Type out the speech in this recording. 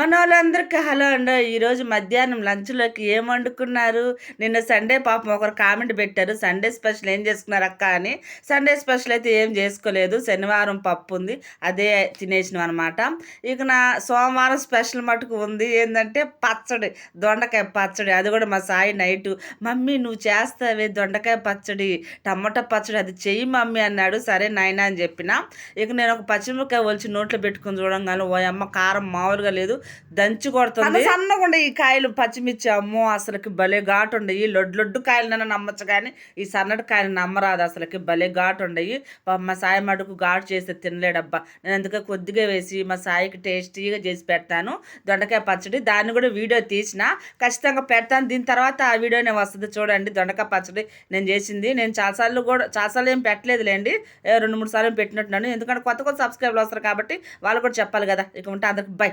మన వాళ్ళందరికీ హలో అండి. ఈరోజు మధ్యాహ్నం లంచ్లోకి ఏం వండుకున్నారు? నిన్న సండే పాపం ఒకరు కామెంట్ పెట్టారు. సండే స్పెషల్ ఏం చేసుకున్నారు అక్క అని. సండే స్పెషల్ అయితే ఏం చేసుకోలేదు. శనివారం పప్పు ఉంది. అదే తినేసినాం అనమాట ఇక నా సోమవారం స్పెషల్ మటుకు ఉంది. ఏంటంటే పచ్చడి. దొండకాయ పచ్చడి. అది కూడా మా సాయి నైటు. మమ్మీ నువ్వు చేస్తావే దొండకాయ పచ్చడి. టమాటా పచ్చడి అది చెయ్యి మమ్మీ అన్నాడు. సరే నాయన అని చెప్పిన. ఇక నేను ఒక పచ్చిమిరకాయ ఒలిచి నోట్లో పెట్టుకుని చూడంగానే ఓ అమ్మ కారం మామూలుగా లేదు. దంచి కొడుతుంది. సన్నగా ఉండే ఈ కాయలు పచ్చిమిర్చి అమ్మో అసలుకి భలే ఘాటు ఉండయి. లొడ్డు లొడ్డు కాయలు నమ్మచ్చు కానీ ఈ సన్నటి కాయలు నమ్మరాదు అసలుకి. భలే ఘాటు ఉండయి. మా సాయి మటుకు ఘాటు చేస్తే తినలేడబ్బా. నేను అందుకే కొద్దిగా వేసి మా సాయికి టేస్టీగా చేసి పెడతాను. దొండకాయ పచ్చడి దాన్ని కూడా వీడియో తీసిన. ఖచ్చితంగా పెడతాను. దీని తర్వాత ఆ వీడియోనే వస్తుంది చూడండి. దొండకాయ పచ్చడి నేను చేసింది. నేను చాలాసార్లు కూడా చాలాసార్లు ఏం పెట్టలేదులేండి. రెండు మూడు సార్లు పెట్టినట్టున్నాను. ఎందుకంటే కొత్త కొత్త సబ్స్క్రైబర్లు వస్తారు కాబట్టి వాళ్ళు కూడా చెప్పాలి కదా. ఇక ఉంటే అందరికి. బై.